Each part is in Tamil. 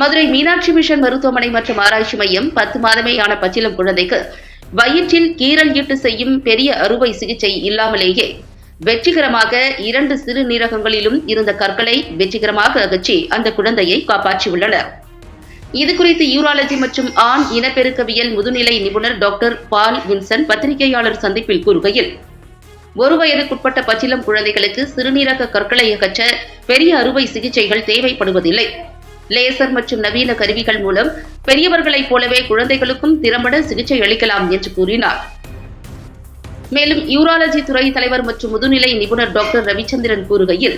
மதுரை மீனாட்சி மிஷன் மருத்துவமனை மற்றும் ஆராய்ச்சி மையம் பத்து மாதமேயான பச்சிலம் குழந்தைக்கு வயிற்றில் கீரல் ஈட்டு செய்யும் பெரிய அறுவை சிகிச்சை இல்லாமலேயே வெற்றிகரமாக இரண்டு சிறுநீரகங்களிலும் இருந்த கற்களை வெற்றிகரமாக அகற்றி அந்த குழந்தையை காப்பாற்றியுள்ளனர். இதுகுறித்து யூராலஜி மற்றும் ஆண் இனப்பெருக்கவியல் முதுநிலை நிபுணர் டாக்டர் பால் வின்சன் பத்திரிகையாளர் சந்திப்பில் கூறுகையில் ஒரு வயதுக்குட்பட்ட பச்சிலம் குழந்தைகளுக்கு சிறுநீரக கற்களை அகற்ற பெரிய அறுவை சிகிச்சைகள் தேவைப்படுவதில்லை. லேசர் மற்றும் நவீன கருவிகள் மூலம் பெரியவர்களைப் போலவே குழந்தைகளுக்கும் திறம்பட சிகிச்சை அளிக்கலாம் என்று கூறினார். மேலும் யூராலஜி துறை தலைவர் மற்றும் முதுநிலை நிபுணர் டாக்டர் ரவிச்சந்திரன் கூறுகையில்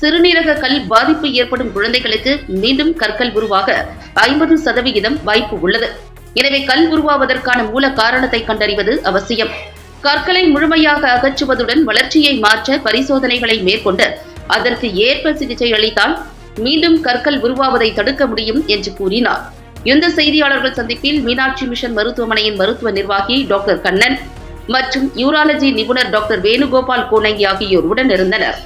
சிறுநீரக கல் பாதிப்பு ஏற்படும் குழந்தைகளுக்கு மீண்டும் கற்கள் உருவாக ஐம்பது சதவிகிதம் வாய்ப்பு உள்ளது. எனவே கல் உருவாவதற்கான மூல காரணத்தை கண்டறிவது அவசியம். கற்களை முழுமையாக அகற்றுவதுடன் வளர்ச்சியை மாற்ற பரிசோதனைகளை மேற்கொண்டு அதற்கு ஏற்ப சிகிச்சை அளித்தால் மீண்டும் கற்கள் உருவாவதை தடுக்க முடியும் என்று கூறினார். இந்த செய்தியாளர்கள் சந்திப்பில் மீனாட்சி மிஷன் மருத்துவமனையின் மருத்துவ நிர்வாகி டாக்டர் கண்ணன் மற்றும் யூராலஜி நிபுணர் டாக்டர் வேணுகோபால் கோனங்கி ஆகியோர் உடன் இருந்தனர்.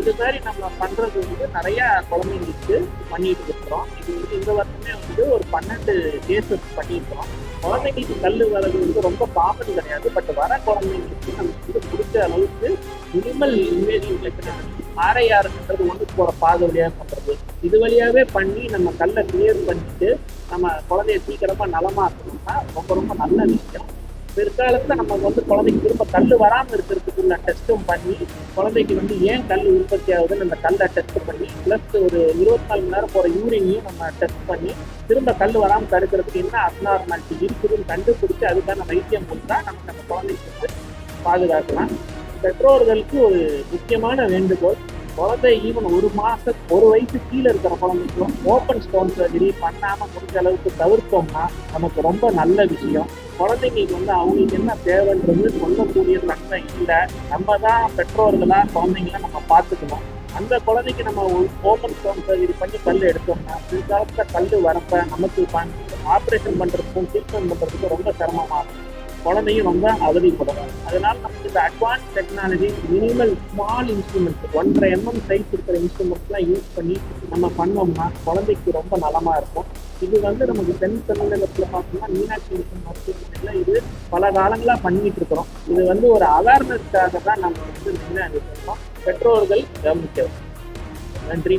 இது மாதிரி நம்ம பண்றது வந்து நிறைய குழந்தைங்களுக்கு பண்ணிட்டு இருக்கிறோம். இது வந்து இந்த வருஷமே வந்து ஒரு பன்னெண்டு கேசஸ் பண்ணியிருக்கிறோம். குழந்தைங்களுக்கு கல் வரது வந்து ரொம்ப காமன் கிடையாது. பட் வர குழந்தைங்களுக்கு நமக்கு வந்து பிடிச்ச அளவுக்கு மினிமல் இன்வேஜிவ் கிடையாது. ஆர்ஐஆர்ன்றது ஒன்று போகிற பாதை வழியாக பண்ணுறது இது வழியாகவே பண்ணி நம்ம கல்லை கிளியர் பண்ணிட்டு நம்ம குழந்தைய சீக்கிரமாக நலமாக்கணும்னா ரொம்ப ரொம்ப நல்ல விஷயம். பிற்காலத்துல நம்ம வந்து குழந்தைக்கு திரும்ப கல் வராமல் இருக்கிறதுக்குள்ள டெஸ்ட்டும் பண்ணி குழந்தைக்கு வந்து ஏன் கல் உற்பத்தி ஆகுதுன்னு அந்த கல்லை டெஸ்ட் பண்ணி ப்ளஸ் ஒரு இருபத்தி நாலு மணி நேரம் போகிற யூரினையும் நம்ம டெஸ்ட் பண்ணி திரும்ப கல் வராமல் தடுக்கிறதுக்கு என்ன அப்நார்மாலிட்டி இருக்குதுன்னு கண்டுபிடிச்சு அதுக்கான வைத்தியம் கொடுத்தா நமக்கு அந்த குழந்தைக்கு வந்து பாதுகாக்கலாம். பெற்றோர்களுக்கு ஒரு முக்கியமான வேண்டுகோள். குழந்தை ஈவன் ஒரு மாசம் ஒரு வயசு கீழே இருக்கிற குழந்தைக்கும் ஓப்பன் ஸ்டோன் சர்ஜரி பண்ணாம முடிஞ்ச அளவுக்கு தவிர்த்தோம்னா நமக்கு ரொம்ப நல்ல விஷயம். குழந்தைங்களுக்கு வந்து அவங்களுக்கு என்ன தேவைன்றது சொல்லக்கூடிய தன்மை இல்லை. நம்ம தான் பெற்றோர்களா குழந்தைங்கள நம்ம பார்த்துக்கணும். அந்த குழந்தைக்கு நம்ம ஓப்பன் ஸ்டோன் சர்ஜரி பண்ணி கல் எடுத்தோம்னா பிற்காலத்துல கல் வரப்ப நமக்கு ஆப்ரேஷன் பண்றதுக்கும் ட்ரீட்மெண்ட் பண்றதுக்கும் ரொம்ப சிரமமா இருக்கும். குழந்தையும் ரொம்ப அவதிப்படும். அதனால நமக்கு இந்த advance technology minimal small instruments ஒன்றரை எம்எம் சைஸ் இருக்கிற இன்ஸ்ட்ருமெண்ட்ஸ்லாம் யூஸ் பண்ணி நம்ம பண்ணோம்னா குழந்தைக்கு ரொம்ப நலமா இருக்கும். இது வந்து நமக்கு தென் தமிழகத்தில் பார்த்தோம்னா மீனாட்சி மிஷன் இது பல காலங்களா பண்ணிட்டு இருக்கிறோம். இது வந்து ஒரு அவேர்னஸ்க்காக தான் நம்ம வந்து மெயினாக இருக்கிறோம் பெற்றோர்கள் கவனிக்கவும் நன்றி.